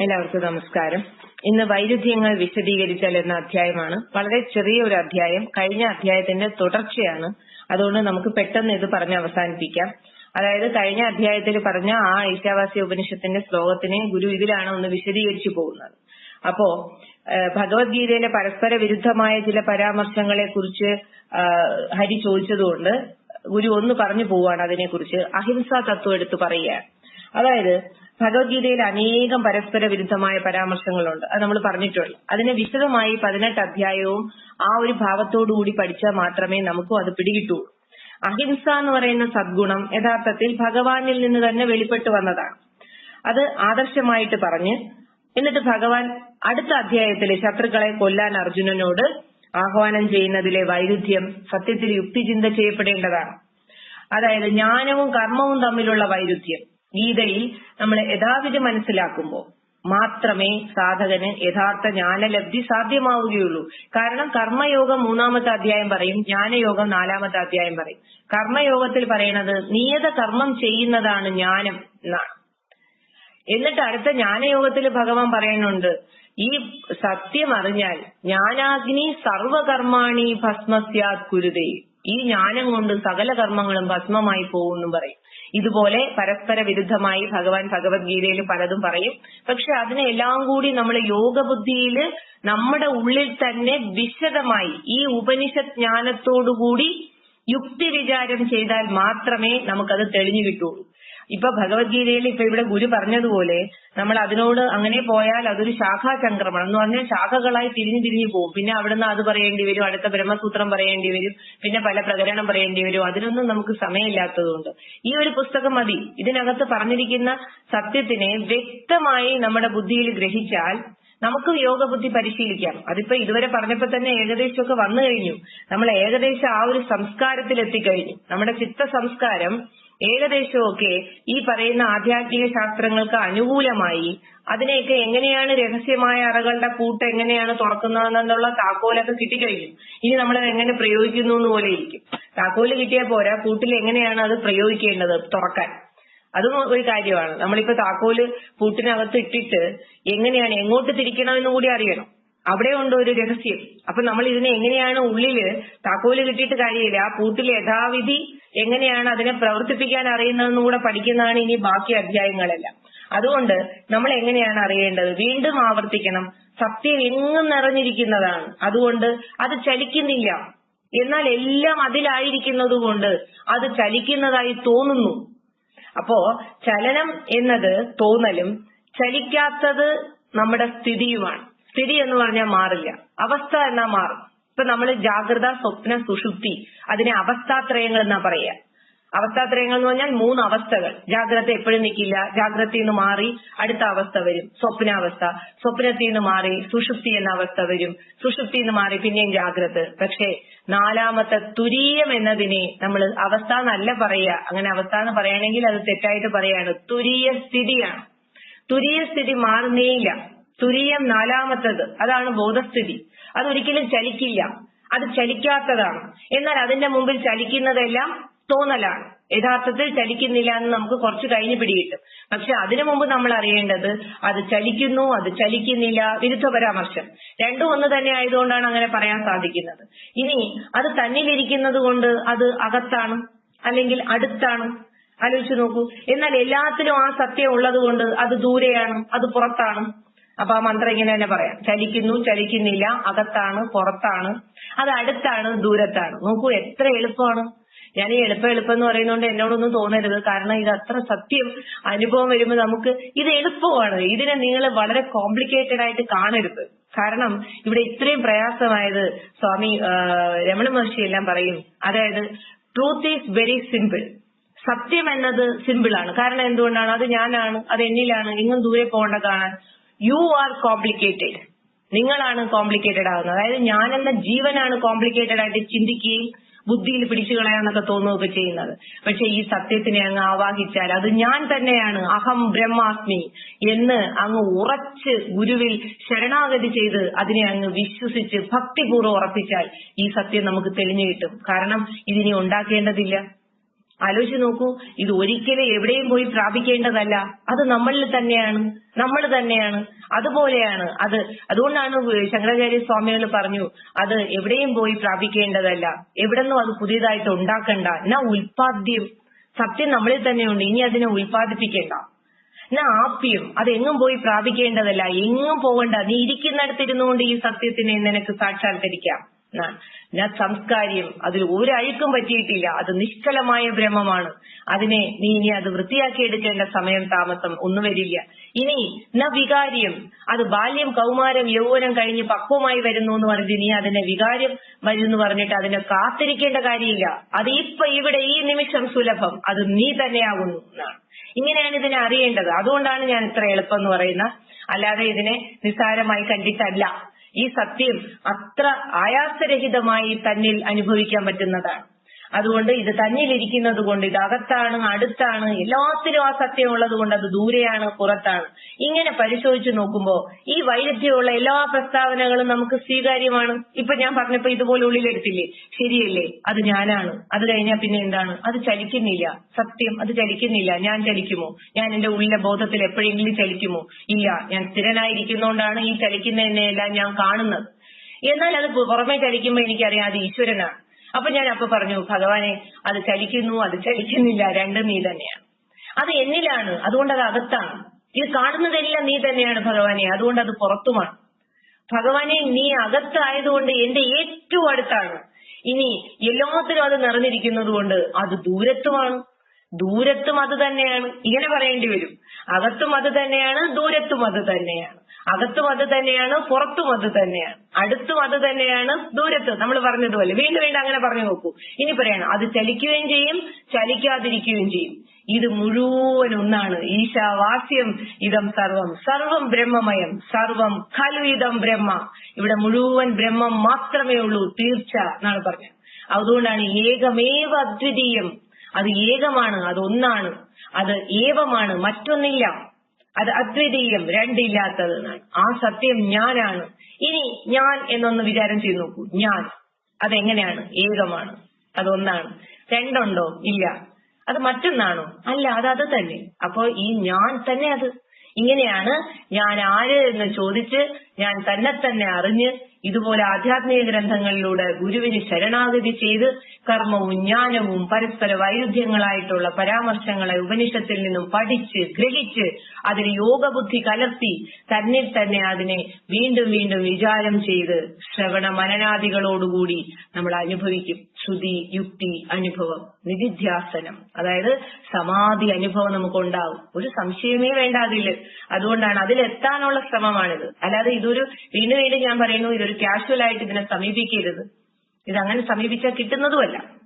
എല്ലാവർക്കും നമസ്കാരം. ഇന്ന് വൈരുദ്ധ്യങ്ങൾ വിശദീകരിച്ചാൽ എന്ന അധ്യായമാണ്. വളരെ ചെറിയ ഒരു അധ്യായം. കഴിഞ്ഞ അധ്യായത്തിന്റെ തുടർച്ചയാണ്. അതുകൊണ്ട് നമുക്ക് പെട്ടെന്ന് ഇത് പറഞ്ഞ് അവസാനിപ്പിക്കാം. അതായത് കഴിഞ്ഞ അധ്യായത്തിൽ പറഞ്ഞ ആ ഈശാവാസ്യ ഉപനിഷത്തിന്റെ ശ്ലോകത്തിനെ ഗുരു ഇതിലാണ് ഒന്ന് വിശദീകരിച്ചു പോകുന്നത്. അപ്പോ ഭഗവത്ഗീതയിലെ പരസ്പര വിരുദ്ധമായ ചില പരാമർശങ്ങളെ കുറിച്ച് ഹരി ചോദിച്ചതുകൊണ്ട് ഗുരു ഒന്ന് പറഞ്ഞു പോവാണ് അതിനെക്കുറിച്ച്. അഹിംസാ തത്വം എടുത്തു പറയുകയാണ്. അതായത് ഭഗവത്ഗീതയിൽ അനേകം പരസ്പര വിരുദ്ധമായ പരാമർശങ്ങളുണ്ട്. അത് നമ്മൾ പറഞ്ഞിട്ടുണ്ട്. അതിനെ വിശദമായി പതിനെട്ട് അധ്യായവും ആ ഒരു ഭാവത്തോടു കൂടി പഠിച്ചാൽ മാത്രമേ നമുക്കും അത് പിടികിട്ടുള്ളൂ. അഹിംസ എന്ന് പറയുന്ന സദ്ഗുണം യഥാർത്ഥത്തിൽ ഭഗവാനിൽ നിന്ന് തന്നെ വെളിപ്പെട്ടു വന്നതാണ്. അത് ആദർശമായിട്ട് പറഞ്ഞ് എന്നിട്ട് ഭഗവാൻ അടുത്ത അധ്യായത്തിലെ ശത്രുക്കളെ കൊല്ലാൻ അർജുനനോട് ആഹ്വാനം ചെയ്യുന്നതിലെ വൈരുദ്ധ്യം സത്യത്തിൽ യുക്തിചിന്ത ചെയ്യപ്പെടേണ്ടതാണ്. അതായത് ജ്ഞാനവും കർമ്മവും തമ്മിലുള്ള വൈരുദ്ധ്യം. ഗീതയിൽ നമ്മൾ യഥാവിധി മനസ്സിലാക്കുമ്പോൾ മാത്രമേ സാധകന് യഥാർത്ഥ ജ്ഞാനലബ്ധി സാധ്യമാവുകയുള്ളൂ. കാരണം കർമ്മയോഗം മൂന്നാമത്തെ അധ്യായം പറയും ജ്ഞാനയോഗം നാലാമത്തെ അധ്യായം പറയും. കർമ്മയോഗത്തിൽ പറയണത് നിയത കർമ്മം ചെയ്യുന്നതാണ് ജ്ഞാനം എന്നാണ്. എന്നിട്ട് അടുത്ത ജ്ഞാനയോഗത്തിൽ ഭഗവാൻ പറയുന്നുണ്ട് ഈ സത്യം അറിഞ്ഞാൽ ജ്ഞാനാഗ്നി സർവകർമാണി ഭസ്മസ്യാത് കുരുതേ. ഈ ജ്ഞാനം കൊണ്ട് സകല കർമ്മങ്ങളും ഭസ്മമായി പോകുമെന്നും പറയും. ഇതുപോലെ പരസ്പര വിരുദ്ധമായി ഭഗവാൻ ഭഗവത്ഗീതയിൽ പലതും പറയും. പക്ഷെ അതിനെ എല്ലാം കൂടി നമ്മൾ യോഗബുദ്ധിയിൽ നമ്മുടെ ഉള്ളിൽ തന്നെ വിശദമായി ഈ ഉപനിഷത് ജ്ഞാനത്തോടുകൂടി യുക്തി വിചാരം ചെയ്താൽ മാത്രമേ നമുക്കത് തെളിഞ്ഞു കിട്ടുള്ളൂ ഇപ്പൊ ഭഗവത്ഗീതയിൽ ഇപ്പൊ ഇവിടെ ഗുരു പറഞ്ഞതുപോലെ നമ്മൾ അതിനോട് അങ്ങനെ പോയാൽ അതൊരു ശാഖാ ശാഖാചംക്രമണം എന്ന് പറഞ്ഞാൽ ശാഖകളായി തിരിഞ്ഞു തിരിഞ്ഞു പോകും പിന്നെ അവിടുന്ന് അത് പറയേണ്ടി വരും അടുത്ത ബ്രഹ്മസൂത്രം പറയേണ്ടി വരും പിന്നെ പല പ്രകരണം പറയേണ്ടി വരും. അതിനൊന്നും നമുക്ക് സമയമില്ലാത്തതുകൊണ്ട്. ഈ ഒരു പുസ്തകം മതി. ഇതിനകത്ത് പറഞ്ഞിരിക്കുന്ന സത്യത്തിനെ വ്യക്തമായി നമ്മുടെ ബുദ്ധിയിൽ ഗ്രഹിച്ചാൽ നമുക്ക് യോഗബുദ്ധി പരിശീലിക്കാം. അതിപ്പോ ഇതുവരെ പറഞ്ഞപ്പോ തന്നെ ഏകദേശമൊക്കെ വന്നു കഴിഞ്ഞു. നമ്മൾ ഏകദേശം ആ ഒരു സംസ്കാരത്തിൽ എത്തിക്കഴിഞ്ഞു നമ്മുടെ ചിത്ത സംസ്കാരം ഏകദേശമൊക്കെ ഈ പറയുന്ന ആധ്യാത്മിക ശാസ്ത്രങ്ങൾക്ക് അനുകൂലമായി. അതിനെയൊക്കെ എങ്ങനെയാണ് രഹസ്യമായ അറകളുടെ കൂട്ട് എങ്ങനെയാണ് തുറക്കുന്നതെന്നുള്ള താക്കോലൊക്കെ കിട്ടിക്കഴിഞ്ഞു. ഇനി നമ്മൾ എങ്ങനെ പ്രയോഗിക്കുന്നു എന്ന് പോലെ ഇരിക്കും. താക്കോൽ കിട്ടിയാൽ പോരാ കൂട്ടിൽ എങ്ങനെയാണ് അത് പ്രയോഗിക്കേണ്ടത് തുറക്കാൻ? അതും ഒരു കാര്യമാണ്. നമ്മളിപ്പോ താക്കോൽ കൂട്ടിനകത്ത് ഇട്ടിട്ട് എങ്ങനെയാണ് എങ്ങോട്ട് തിരിക്കണം തിരിക്കണമെന്ന് കൂടി അറിയണം. അവിടെ ഉണ്ട് ഒരു രഹസ്യം. അപ്പൊ നമ്മൾ ഇതിനെ എങ്ങനെയാണ് ഉള്ളിൽ താക്കോൽ കിട്ടിയിട്ട് കാര്യമില്ല. ആ കൂട്ടിൽ യഥാവിധി എങ്ങനെയാണ് അതിനെ പ്രവർത്തിപ്പിക്കാൻ അറിയുന്നതെന്നും കൂടെ പഠിക്കുന്നതാണ് ഇനി ബാക്കി അധ്യായങ്ങളെല്ലാം. അതുകൊണ്ട് നമ്മൾ എങ്ങനെയാണ് അറിയേണ്ടത്? വീണ്ടും ആവർത്തിക്കണം. സത്യം എങ്ങും നിറഞ്ഞിരിക്കുന്നതാണ്. അതുകൊണ്ട് അത് ചലിക്കുന്നില്ല. എന്നാൽ എല്ലാം അതിലായിരിക്കുന്നത് കൊണ്ട് അത് ചലിക്കുന്നതായി തോന്നുന്നു. അപ്പോ ചലനം എന്നത് തോന്നലും ചലിക്കാത്തത് നമ്മുടെ സ്ഥിതിയുമാണ്. സ്ഥിതി എന്ന് പറഞ്ഞാൽ മാറില്ല. അവസ്ഥ എന്നാ മാറും. ഇപ്പൊ നമ്മൾ ജാഗ്രത സ്വപ്ന സുഷുപ്തി അതിനെ അവസ്ഥാത്രയങ്ങൾ എന്നാ പറയുക. അവസ്ഥാത്രയങ്ങൾ എന്ന് പറഞ്ഞാൽ മൂന്ന് അവസ്ഥകൾ. ജാഗ്രത എപ്പോഴും നിൽക്കില്ല ജാഗ്രതയിൽ നിന്ന് മാറി അടുത്ത അവസ്ഥ വരും. സ്വപ്നാവസ്ഥ. സ്വപ്നത്തിൽ നിന്ന് മാറി സുഷുപ്തി എന്ന അവസ്ഥ വരും. സുഷുപ്തി നിന്ന് മാറി പിന്നെയും ജാഗ്രത. പക്ഷേ നാലാമത്തെ തുരീയം എന്നതിനെ നമ്മൾ അവസ്ഥ എന്നല്ല പറയുക. അങ്ങനെ അവസ്ഥ എന്ന് പറയുകയാണെങ്കിൽ അത് തെറ്റായിട്ട് പറയാണ് തുരീയ സ്ഥിതിയാണ്. തുരീയ സ്ഥിതി മാറുന്നേയില്ല. തുരീയം നാലാമത്തത്. അതാണ് ബോധസ്ഥിതി. അതൊരിക്കലും ചലിക്കില്ല. അത് ചലിക്കാത്തതാണ്. എന്നാൽ അതിന്റെ മുമ്പിൽ ചലിക്കുന്നതെല്ലാം തോന്നലാണ്. യഥാർത്ഥത്തിൽ ചലിക്കുന്നില്ല എന്ന് നമുക്ക് കുറച്ച് കഴിഞ്ഞ് പിടികിട്ടും. പക്ഷെ അതിനു മുമ്പ് നമ്മൾ അറിയേണ്ടത് അത് ചലിക്കുന്നു അത് ചലിക്കുന്നില്ല വിരുദ്ധ പരാമർശം. രണ്ടും ഒന്ന് തന്നെ ആയതുകൊണ്ടാണ് അങ്ങനെ പറയാൻ സാധിക്കുന്നത്. ഇനി അത് തന്നിലിരിക്കുന്നത് കൊണ്ട് അത് അകത്താണ് അല്ലെങ്കിൽ അടുത്താണ്. ആലോചിച്ച് നോക്കൂ. എന്നാൽ എല്ലാത്തിലും ആ സത്യം ഉള്ളത് കൊണ്ട് അത് ദൂരെയാണ് അത് പുറത്താണ്. അപ്പൊ ആ മന്ത്രം ഇങ്ങനെ തന്നെ പറയാം. ചലിക്കുന്നു ചലിക്കുന്നില്ല അകത്താണ് പുറത്താണ് അത് അടുത്താണ് ദൂരത്താണ്. നോക്കൂ എത്ര എളുപ്പമാണ്. ഞാൻ ഈ എളുപ്പം എളുപ്പം എന്ന് പറയുന്നതുകൊണ്ട് എന്നോടൊന്നും തോന്നരുത്. കാരണം ഇത് അത്ര സത്യം അനുഭവം വരുമ്പോൾ നമുക്ക് ഇത് എളുപ്പമാണ്. ഇതിനെ നിങ്ങൾ വളരെ കോംപ്ലിക്കേറ്റഡ് ആയിട്ട് കാണരുത്. കാരണം ഇവിടെ ഇത്രയും പ്രയാസമായത് സ്വാമി രമണ മഹർഷി എല്ലാം പറയും അതായത് ട്രൂത്ത് ഈസ് വെരി സിമ്പിൾ സത്യം എന്നത് സിമ്പിൾ ആണ്. കാരണം എന്തുകൊണ്ടാണ്? അത് ഞാനാണ് അത് എന്നിലാണ്. എങ്ങും ദൂരെ പോകേണ്ട കാണാൻ. യു ആർ കോംപ്ലിക്കേറ്റഡ് നിങ്ങളാണ് കോംപ്ലിക്കേറ്റഡ് ആകുന്നത്. അതായത് ഞാൻ എന്ന ജീവനാണ് കോംപ്ലിക്കേറ്റഡ് ആയിട്ട് ചിന്തിക്കുകയും ബുദ്ധിയിൽ പിടിച്ചു കളയാന്നൊക്കെ തോന്നുകയൊക്കെ ചെയ്യുന്നത്. പക്ഷെ ഈ സത്യത്തിനെ അങ്ങ് ആവാഹിച്ചാൽ അത് ഞാൻ തന്നെയാണ് അഹം ബ്രഹ്മാസ്മി എന്ന് അങ്ങ് ഉറച്ച് ഗുരുവിൽ ശരണാഗതി ചെയ്ത് അതിനെ അങ്ങ് വിശ്വസിച്ച് ഭക്തിപൂർവം ഉറപ്പിച്ചാൽ ഈ സത്യം നമുക്ക് തെളിഞ്ഞു കിട്ടും. കാരണം ഇതിനി ഉണ്ടാക്കേണ്ടതില്ല. ആലോചിച്ച് നോക്കൂ ഇത് ഒരിക്കലും എവിടെയും പോയി പ്രാപിക്കേണ്ടതല്ല. അത് നമ്മളിൽ തന്നെയാണ് നമ്മൾ തന്നെയാണ് അതുപോലെയാണ്. അത് അതുകൊണ്ടാണ് ശങ്കരാചാര്യ സ്വാമികൾ പറഞ്ഞു അത് എവിടെയും പോയി പ്രാപിക്കേണ്ടതല്ല. എവിടെന്നും അത് പുതിയതായിട്ട് ഉണ്ടാക്കണ്ട. എന്നാ ഉൽപാദ്യം സത്യം നമ്മളിൽ തന്നെയുണ്ട് ഇനി അതിനെ ഉൽപാദിപ്പിക്കേണ്ട എന്നാ ആപ്യം അത് എങ്ങും പോയി പ്രാപിക്കേണ്ടതല്ല. എങ്ങും പോകണ്ട. നീ ഇരിക്കുന്നിടത്തിരുന്നുകൊണ്ട് ഈ സത്യത്തിനെ നിനക്ക് സാക്ഷാത്കരിക്കാം. ഞാൻ സംസ്കാര്യം അതിൽ ഒരഴുക്കും പറ്റിയിട്ടില്ല. അത് നിഷ്കലമായ ബ്രഹ്മമാണ് അതിനെ നീ ഇനി അത് വൃത്തിയാക്കി എടുക്കേണ്ട സമയം താമസം ഒന്നും വരില്ല. ഇനി ന വികാര്യം അത് ബാല്യം കൗമാരം യൗവനം കഴിഞ്ഞ് പക്വമായി വരുന്നു എന്ന് പറഞ്ഞ് നീ അതിനെ വികാരം വരുന്നു പറഞ്ഞിട്ട് അതിനെ കാത്തിരിക്കേണ്ട കാര്യമില്ല. അത് ഇപ്പൊ ഇവിടെ ഈ നിമിഷം സുലഭം. അത് നീ തന്നെയാകുന്നു. എന്നാണ് ഇങ്ങനെയാണ് ഇതിനെ അറിയേണ്ടത്. അതുകൊണ്ടാണ് ഞാൻ ഇത്ര എളുപ്പം എന്ന് പറയുന്ന അല്ലാതെ ഇതിനെ നിസ്സാരമായി കണ്ടിട്ടല്ല. ഈ സത്യം അത്ര ആയാസരഹിതമായി തന്നിൽ അനുഭവിക്കാൻ പറ്റുന്നതാണ്. അതുകൊണ്ട് ഇത് തന്നിലിരിക്കുന്നത് കൊണ്ട് ഇത് അകത്താണ് അടുത്താണ് എല്ലാത്തിലും ആ സത്യം ഉള്ളത് കൊണ്ട് അത് ദൂരെയാണ് പുറത്താണ്. ഇങ്ങനെ പരിശോധിച്ചു നോക്കുമ്പോൾ ഈ വൈരുദ്ധ്യമുള്ള എല്ലാ പ്രസ്താവനകളും നമുക്ക് സ്വീകാര്യമാണ്. ഇപ്പൊ ഞാൻ പറഞ്ഞപ്പോ ഇതുപോലെ ഉള്ളിലെടുത്തില്ലേ? ശരിയല്ലേ? അത് ഞാനാണ്. അത് കഴിഞ്ഞാൽ പിന്നെ എന്താണ്? അത് ചലിക്കുന്നില്ല. സത്യം അത് ചലിക്കുന്നില്ല. ഞാൻ ചലിക്കുമോ? ഞാൻ എന്റെ ഉള്ളിലെ ബോധത്തിൽ എപ്പോഴെങ്കിലും ചലിക്കുമോ? ഇല്ല. ഞാൻ സ്ഥിരനായിരിക്കുന്നോണ്ടാണ് ഈ ചലിക്കുന്നതിനെല്ലാം ഞാൻ കാണുന്നത്. എന്നാൽ അത് പുറമെ ചലിക്കുമ്പോൾ എനിക്കറിയാം അത് ഈശ്വരനാണ്. അപ്പൊ ഞാൻ അപ്പൊ പറഞ്ഞു ഭഗവാനെ അത് ചലിക്കുന്നു അത് ചലിക്കുന്നില്ല രണ്ടും നീ തന്നെയാണ്. അത് എന്നിലാണ് അതുകൊണ്ട് അത് അകത്താണ്. ഇത് കാണുന്നതെല്ലാം നീ തന്നെയാണ് ഭഗവാനെ അതുകൊണ്ട് അത് പുറത്തുമാണ്. ഭഗവാനെ നീ അകത്തായതുകൊണ്ട് എന്റെ ഏറ്റവും അടുത്താണ്. ഇനി എല്ലാത്തിലും അത് നിറഞ്ഞിരിക്കുന്നത് കൊണ്ട് അത് ദൂരത്തുമാണ്. ദൂരത്തും അത് തന്നെയാണ്. ഇങ്ങനെ പറയേണ്ടി വരും. അകത്തും അത് തന്നെയാണ് ദൂരത്തും അത് തന്നെയാണ്. അകത്തും അത് തന്നെയാണ് പുറത്തും അത് തന്നെയാണ്. അടുത്തും അത് തന്നെയാണ് ദൂരത്ത്. നമ്മൾ പറഞ്ഞതുപോലെ. വീണ്ടും വീണ്ടും അങ്ങനെ പറഞ്ഞു നോക്കൂ. ഇനി പറയണം അത് ചലിക്കുകയും ചെയ്യും ചലിക്കാതിരിക്കുകയും ചെയ്യും. ഇത് മുഴുവൻ ഒന്നാണ്. ഈശാവാസ്യം ഇതം സർവം. സർവം ബ്രഹ്മമയം. സർവം ഖലു ഇതം ബ്രഹ്മ. ഇവിടെ മുഴുവൻ ബ്രഹ്മം മാത്രമേ ഉള്ളൂ. തീർച്ച എന്നാണ് പറഞ്ഞത്. അതുകൊണ്ടാണ് ഏകമേവ അദ്വിതീയം അത് ഏകമാണ് അത് ഒന്നാണ്. അത് ഏവമാണ് മറ്റൊന്നില്ല. അത് അദ്വിതീയം രണ്ടില്ലാത്തത്. എന്നാണ് ആ സത്യം ഞാനാണ്. ഇനി ഞാൻ എന്നൊന്ന് വിചാരം ചെയ്ത് നോക്കൂ. ഞാൻ. അതെങ്ങനെയാണ്? ഏകമാണ്. അതൊന്നാണ്. രണ്ടുണ്ടോ? ഇല്ല. അത് മറ്റൊന്നാണോ? അല്ല അത് അത് തന്നെ. അപ്പോ ഈ ഞാൻ തന്നെ അത്. ഇങ്ങനെയാണ് ഞാൻ ആര് എന്ന് ചോദിച്ച് ഞാൻ തന്നെ തന്നെ അറിഞ്ഞ് ഇതുപോലെ ആധ്യാത്മിക ഗ്രന്ഥങ്ങളിലൂടെ ഗുരുവിന് ശരണാഗതി ചെയ്ത് കർമ്മവും ജ്ഞാനവും പരസ്പര വൈരുദ്ധ്യങ്ങളായിട്ടുള്ള പരാമർശങ്ങളെ ഉപനിഷത്തിൽ നിന്നും പഠിച്ച് ഗ്രഹിച്ച് അതിന് യോഗബുദ്ധി കലർത്തി തന്നിൽ തന്നെ അതിനെ വീണ്ടും വീണ്ടും വിചാരം ചെയ്ത് ശ്രവണ മനനാദികളോടുകൂടി നമ്മൾ അനുഭവിക്കും. ശ്രുതി യുക്തി അനുഭവം നിധിധ്യാസനം. അതായത് സമാധി അനുഭവം നമുക്ക് ഉണ്ടാവും ഒരു സംശയമേ വേണ്ട അതുകൊണ്ടാണ് അതിലെത്താനുള്ള ശ്രമമാണിത്. അല്ലാതെ ഇതൊരു വീണ്ടും വീണ്ടും ഞാൻ പറയുന്നു ഇതൊരു കാഷ്വൽ ആയിട്ട് ഇതിനെ സമീപിക്കരുത്. ഇത് അങ്ങനെ സമീപിച്ചാൽ കിട്ടുന്നതുമല്ല.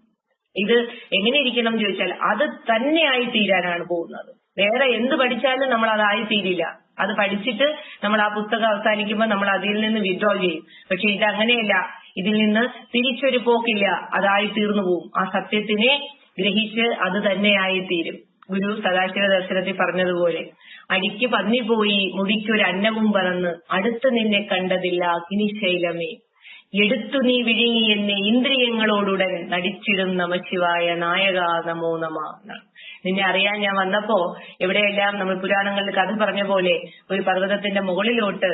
ഇത് എങ്ങനെ ഇരിക്കണം എന്ന് ചോദിച്ചാൽ അത് തന്നെയായി തീരാനാണ് പോകുന്നത്. വേറെ എന്ത് പഠിച്ചാലും നമ്മൾ അതായി തീരില്ല. അത് പഠിച്ചിട്ട് നമ്മൾ ആ പുസ്തകം അവസാനിക്കുമ്പോൾ നമ്മൾ അതിൽ നിന്ന് വിഡ്രോ ചെയ്യും. പക്ഷെ ഇത് അങ്ങനെയല്ല. ഇതിൽ നിന്ന് തിരിച്ചൊരു പോക്കില്ല. അതായി തീർന്നു പോകും. ആ സത്യത്തിനെ ഗ്രഹിച്ച് അത് തന്നെയായി തീരും. ഗുരു സദാശിവ ദർശനത്തിൽ പറഞ്ഞതുപോലെ അടിക്ക് പന്നി പോയി മുടിക്കൊരു അന്നവും പറന്ന് അടുത്ത് നിന്നെ കണ്ടതില്ല അഗ്നിശൈലമേ. എടുത്തു നീ വിഴുങ്ങി എന്നെ ഇന്ദ്രിയങ്ങളോടുടൻ നടിച്ചിടും നമശിവായ നായക നമോ നമ. നിന്നെ അറിയാൻ ഞാൻ വന്നപ്പോ എവിടെയെല്ലാം നമ്മൾ പുരാണങ്ങളിൽ കഥ പറഞ്ഞ പോലെ ഒരു പർവതത്തിന്റെ മുകളിലോട്ട്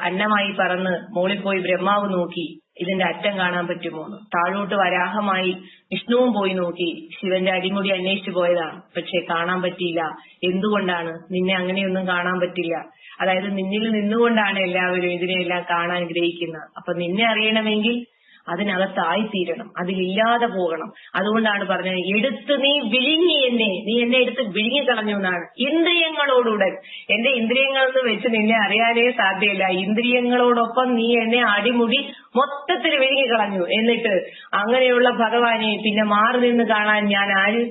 അന്നമായി പറന്ന് മുകളിൽ പോയി ബ്രഹ്മാവ് നോക്കി. ഇതിന്റെ അറ്റം കാണാൻ പറ്റുമോ താഴോട്ട് വരാഹമായി വിഷ്ണുവും പോയി നോക്കി. ശിവന്റെ അടിമുടി അന്വേഷിച്ചു പോയതാണ്. പക്ഷെ കാണാൻ പറ്റിയില്ല. എന്തുകൊണ്ടാണ്? നിന്നെ അങ്ങനെയൊന്നും കാണാൻ പറ്റില്ല. അതായത് നിന്നിൽ നിന്നുകൊണ്ടാണ് എല്ലാവരും ഇതിനെയെല്ലാം കാണാൻ ഗ്രഹിക്കുന്നത്. അപ്പൊ നിന്നെ അറിയണമെങ്കിൽ അതിനകത്തായി തീരണം അതിലില്ലാതെ പോകണം. അതുകൊണ്ടാണ് പറഞ്ഞത് എടുത്ത് നീ വിഴുങ്ങി എന്നെ. നീ എന്നെ എടുത്ത് വിഴുങ്ങി കളഞ്ഞു എന്നാണ്. ഇന്ദ്രിയങ്ങളോടുടൻ എന്റെ ഇന്ദ്രിയങ്ങൾ എന്ന് വെച്ച് നിന്നെ അറിയാനേ സാധ്യമില്ല ഇന്ദ്രിയങ്ങളോടൊപ്പം നീ എന്നെ അടിമുടി മൊത്തത്തിൽ വിഴുങ്ങി കളഞ്ഞു എന്നിട്ട് അങ്ങനെയുള്ള ഭഗവാനെ പിന്നെ മാറി നിന്ന് കാണാൻ ഞാൻ ആര്?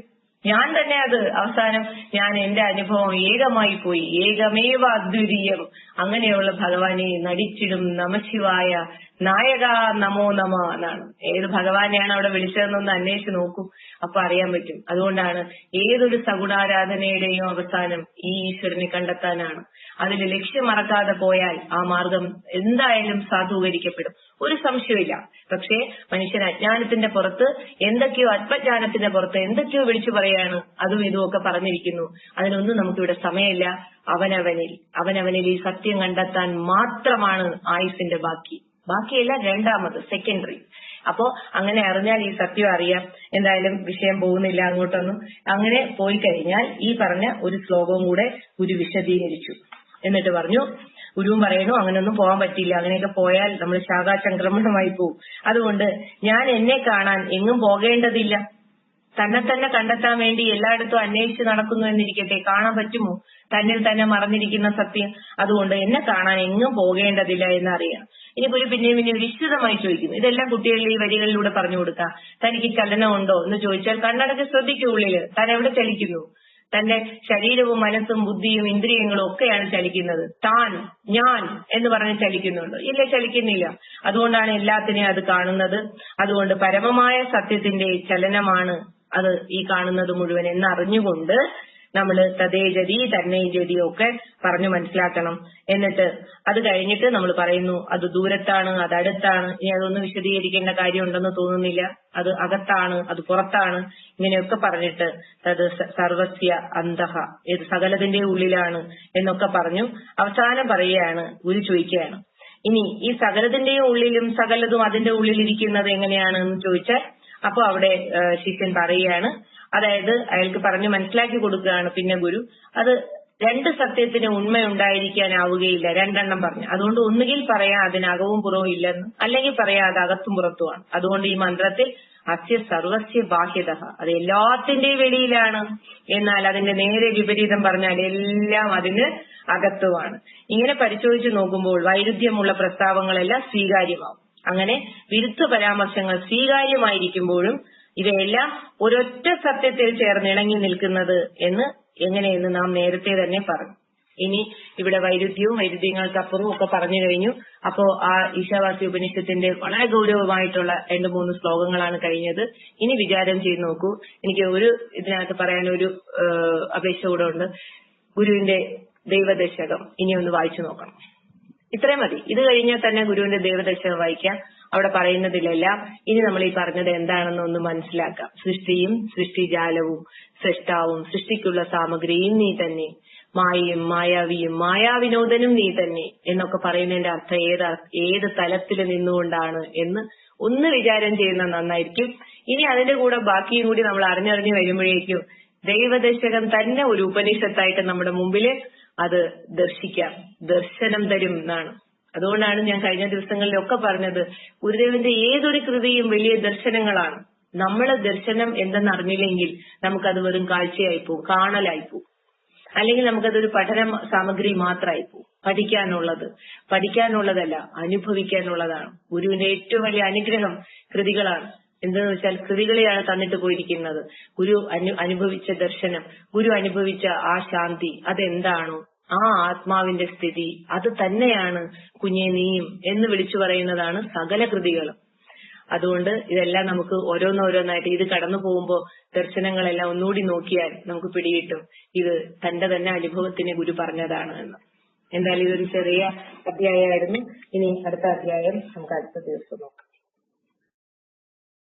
ഞാൻ തന്നെ അത് അവസാനം ഞാൻ എന്റെ അനുഭവം ഏകമായി പോയി. ഏകമേവ അദ്വിതീയം. അങ്ങനെയുള്ള ഭഗവാനെ നടിച്ചിടും നമശിവായ നായക നമോ നമ എന്നാണ്. ഏത് ഭഗവാനെയാണ് അവിടെ വിളിച്ചതെന്നൊന്ന് അന്വേഷിച്ച് നോക്കൂ. അപ്പൊ അറിയാൻ പറ്റും. അതുകൊണ്ടാണ് ഏതൊരു സഗുണാരാധനയുടെയും അവസാനം ഈ ഈശ്വരനെ കണ്ടെത്താനാണ്. അതിൽ ലക്ഷ്യം മറക്കാതെ പോയാൽ ആ മാർഗം എന്തായാലും സാധൂകരിക്കപ്പെടും. ഒരു സംശയമില്ല പക്ഷേ മനുഷ്യൻ അജ്ഞാനത്തിന്റെ പുറത്ത് എന്തൊക്കെയോ ആത്മജ്ഞാനത്തിന്റെ പുറത്ത് എന്തൊക്കെയോ വിളിച്ചു പറയാണ്. അതും ഇതും ഒക്കെ പറഞ്ഞിരിക്കുന്നു. അതിനൊന്നും നമുക്കിവിടെ സമയമില്ല. അവനവനിൽ അവനവനിൽ ഈ സത്യം കണ്ടെത്താൻ മാത്രമാണ് ആയുസിന്റെ ബാക്കി. ബാക്കിയല്ല രണ്ടാമത് സെക്കൻഡറി അപ്പോ അങ്ങനെ അറിഞ്ഞാൽ ഈ സത്യം അറിയാം. എന്തായാലും വിഷയം പോകുന്നില്ല അങ്ങോട്ടൊന്നും. അങ്ങനെ പോയി കഴിഞ്ഞാൽ ഈ പറഞ്ഞ ഒരു ശ്ലോകവും കൂടെ ഗുരു വിശദീകരിച്ചു. എന്നിട്ട് പറഞ്ഞു ഗുരുവും പറയുന്നു അങ്ങനെയൊന്നും പോകാൻ പറ്റില്ല അങ്ങനെയൊക്കെ പോയാൽ നമ്മൾ ശാഖാചംക്രമണമായി പോകും അതുകൊണ്ട് ഞാൻ എന്നെ കാണാൻ എങ്ങും പോകേണ്ടതില്ല. തന്നെ തന്നെ കണ്ടെത്താൻ വേണ്ടി എല്ലായിടത്തും അന്വേഷിച്ച് നടക്കുന്നു എന്നിരിക്കട്ടെ. കാണാൻ പറ്റുമോ? തന്നിൽ തന്നെ മറന്നിരിക്കുന്ന സത്യം. അതുകൊണ്ട് എന്നെ കാണാൻ എങ്ങും പോകേണ്ടതില്ല എന്നറിയാം. ഇനി ഗുരു പിന്നെയും പിന്നെ വിശദമായി ചോദിക്കുന്നു ഇതെല്ലാം കുട്ടികളിൽ ഈ വരികളിലൂടെ പറഞ്ഞു കൊടുക്കാം. തനിക്ക് ചലനമുണ്ടോ എന്ന് ചോദിച്ചാൽ കണ്ണടച്ച് ശ്രദ്ധിക്കൂ താൻ എവിടെ ചലിക്കുന്നു? തന്റെ ശരീരവും മനസ്സും ബുദ്ധിയും ഇന്ദ്രിയങ്ങളും ഒക്കെയാണ് ചലിക്കുന്നത്. താൻ ഞാൻ എന്ന് പറഞ്ഞ് ചലിക്കുന്നുണ്ട്. ഇല്ല ചലിക്കുന്നില്ല. അതുകൊണ്ടാണ് എല്ലാത്തിനെയും അത് കാണുന്നത്. അതുകൊണ്ട് പരമമായ സത്യത്തിന്റെ ചലനമാണ് അത് ഈ കാണുന്നത് മുഴുവൻ എന്നറിഞ്ഞുകൊണ്ട് നമ്മൾ തതേജതി തന്നേജതി ഒക്കെ പറഞ്ഞു മനസ്സിലാക്കണം. എന്നിട്ട് അത് കഴിഞ്ഞിട്ട് നമ്മൾ പറയുന്നു അത് ദൂരത്താണ് അത് അടുത്താണ് ഇനി അതൊന്നും വിശദീകരിക്കേണ്ട കാര്യമുണ്ടെന്ന് തോന്നുന്നില്ല. അത് അകത്താണ് അത് പുറത്താണ്. ഇങ്ങനെയൊക്കെ പറഞ്ഞിട്ട് അത് സർവസ്യ അന്തഹ ഏത് സകലതിന്റെ ഉള്ളിലാണ് എന്നൊക്കെ പറഞ്ഞു അവസാനം പറയുകയാണ് ഗുരു ചോദിക്കുകയാണ്. ഇനി ഈ സകലതിന്റെയും ഉള്ളിലും സകലതും അതിന്റെ ഉള്ളിലിരിക്കുന്നത് എങ്ങനെയാണ് എന്ന് ചോദിച്ചാൽ അപ്പൊ അവിടെ ശിഷ്യൻ പറയുകയാണ് അതായത് അയാൾക്ക് പറഞ്ഞു മനസ്സിലാക്കി കൊടുക്കുകയാണ്. പിന്നെ ഗുരു അത് രണ്ട് സത്യത്തിന് ഉണ്മ ഉണ്ടായിരിക്കാനാവുകയില്ല രണ്ടെണ്ണം പറഞ്ഞു. അതുകൊണ്ട് ഒന്നുകിൽ പറയാം അതിനകവും പുറവും ഇല്ലെന്ന് അല്ലെങ്കിൽ പറയാം അത് അകത്തും പുറത്തുമാണ്. അതുകൊണ്ട് ഈ മന്ത്രത്തിൽ അസ്യ സർവസ്യ ബാഹ്യത അത് എല്ലാത്തിന്റെയും വെളിയിലാണ്. എന്നാൽ അതിന്റെ നേരെ വിപരീതം പറഞ്ഞാൽ എല്ലാം അതിന് അകത്തുമാണ്. ഇങ്ങനെ പരിശോധിച്ചു നോക്കുമ്പോൾ വൈരുദ്ധ്യമുള്ള പ്രസ്താവങ്ങളെല്ലാം സ്വീകാര്യമാവും. അങ്ങനെ വിരുദ്ധ പരാമർശങ്ങൾ സ്വീകാര്യമായിരിക്കുമ്പോഴും ഇവയെല്ലാം ഒരൊറ്റ സത്യത്തിൽ ചേർന്നിണങ്ങി നിൽക്കുന്നത് എന്ന് എങ്ങനെയെന്ന് നാം നേരത്തെ തന്നെ പറഞ്ഞു. ഇനി ഇവിടെ വൈരുദ്ധ്യവും വൈരുദ്ധ്യങ്ങൾക്കപ്പുറവും ഒക്കെ പറഞ്ഞു കഴിഞ്ഞു. അപ്പോ ആ ഈശാവാസി ഉപനിഷത്തിന്റെ വളരെ ഗൗരവമായിട്ടുള്ള രണ്ട് മൂന്ന് ശ്ലോകങ്ങളാണ് കഴിഞ്ഞത്. ഇനി വിചാരം ചെയ്ത് നോക്കൂ. എനിക്ക് ഒരു ഇതിനകത്ത് പറയാൻ ഒരു അപേക്ഷ കൂടെ ഉണ്ട്. ഗുരുവിന്റെ ദൈവദശകം ഇനി ഒന്ന് വായിച്ചു നോക്കണം. ഇത്രയും മതി. ഇത് കഴിഞ്ഞാൽ തന്നെ ഗുരുവിന്റെ ദേവദശ വായിക്കാം. അവിടെ പറയുന്നതിലെല്ലാം ഇനി നമ്മൾ ഈ പറഞ്ഞത് എന്താണെന്ന് ഒന്ന് മനസ്സിലാക്കാം. സൃഷ്ടിയും സൃഷ്ടിജാലവും സൃഷ്ടാവും സൃഷ്ടിക്കുള്ള സാമഗ്രിയും നീ തന്നെ. മായയും മായാവിയും മായാവിനോദനും നീ തന്നെ എന്നൊക്കെ പറയുന്നതിന്റെ അർത്ഥം ഏത് ഏത് തലത്തിൽ നിന്നുകൊണ്ടാണ് എന്ന് ഒന്ന് വിചാരം ചെയ്യുന്ന നന്നായിരിക്കും. ഇനി അതിന്റെ കൂടെ ബാക്കിയും കൂടി നമ്മൾ അറിഞ്ഞറിഞ്ഞ് വരുമ്പോഴേക്കും ദൈവദശകം തന്നെ ഒരു ഉപനിഷത്തായിട്ട് നമ്മുടെ മുമ്പിൽ അത് ദർശിക്കാം. ദർശനം തരും എന്നാണ് അതുകൊണ്ടാണ് ഞാൻ കഴിഞ്ഞ ദിവസങ്ങളിലൊക്കെ പറഞ്ഞത് ഗുരുദേവന്റെ ഏതൊരു കൃതിയും വലിയ ദർശനങ്ങളാണ്. നമ്മളെ ദർശനം എന്തെന്ന് അറിഞ്ഞില്ലെങ്കിൽ നമുക്കത് വെറും കാഴ്ചയായി പോകും കാണലായി പോകും. അല്ലെങ്കിൽ നമുക്കതൊരു പഠന സാമഗ്രി മാത്രമായി പോകും. പഠിക്കാനുള്ളത്. പഠിക്കാനുള്ളതല്ല അനുഭവിക്കാനുള്ളതാണ്. ഗുരുവിന്റെ ഏറ്റവും വലിയ അനുഗ്രഹം കൃതികളാണ്. എന്തെന്ന് വെച്ചാൽ കൃതികളെയാണ് തന്നിട്ട് പോയിരിക്കുന്നത്. ഗുരു അനു അനുഭവിച്ച ദർശനം ഗുരു അനുഭവിച്ച ആ ശാന്തി അതെന്താണോ ആ ആത്മാവിന്റെ സ്ഥിതി അത് തന്നെയാണ് കുഞ്ഞെ നീയും എന്ന് വിളിച്ചു പറയുന്നതാണ് സകല കൃതികളും. അതുകൊണ്ട് ഇതെല്ലാം നമുക്ക് ഓരോന്നോരോന്നായിട്ട് ഇത് കടന്നു പോകുമ്പോൾ ദർശനങ്ങളെല്ലാം ഒന്നുകൂടി നോക്കിയാൽ നമുക്ക് പിടികിട്ടും. ഇത് തന്റെ തന്നെ അനുഭവത്തിന് ഗുരു പറഞ്ഞതാണ് എന്ന്. എന്തായാലും ഇതൊരു ചെറിയ അധ്യായമായിരുന്നു. ഇനി അടുത്ത അധ്യായം നമുക്ക് അടുത്ത ദിവസം നോക്കാം.